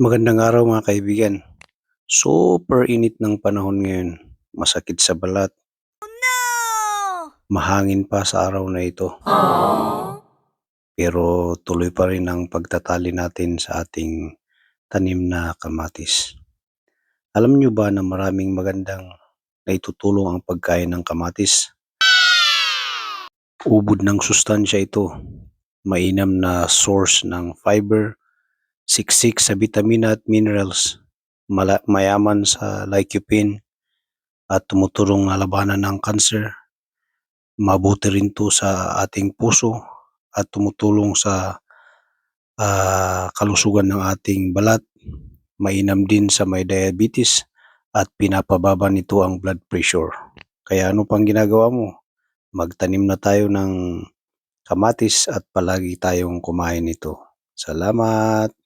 Magandang araw mga kaibigan. Super init ng panahon ngayon. Masakit sa balat. Mahangin pa sa araw na ito. Pero tuloy pa rin ang pagtatali natin sa ating tanim na kamatis. Alam nyo ba na maraming magandang naitutulong ang pagkain ng kamatis? Ubod ng sustansya ito. Mainam na source ng fiber, siksik sa vitamina at minerals, mala- mayaman sa lycopene, at tumutulong na labanan ng cancer. Mabuti rin to sa ating puso at tumutulong sa ah, kalusugan ng ating balat. Mainam din sa may diabetes at pinapababa nito ang blood pressure. Kaya ano pang ginagawa mo? Magtanim na tayo ng kamatis at palagi tayong kumain nito. Salamat!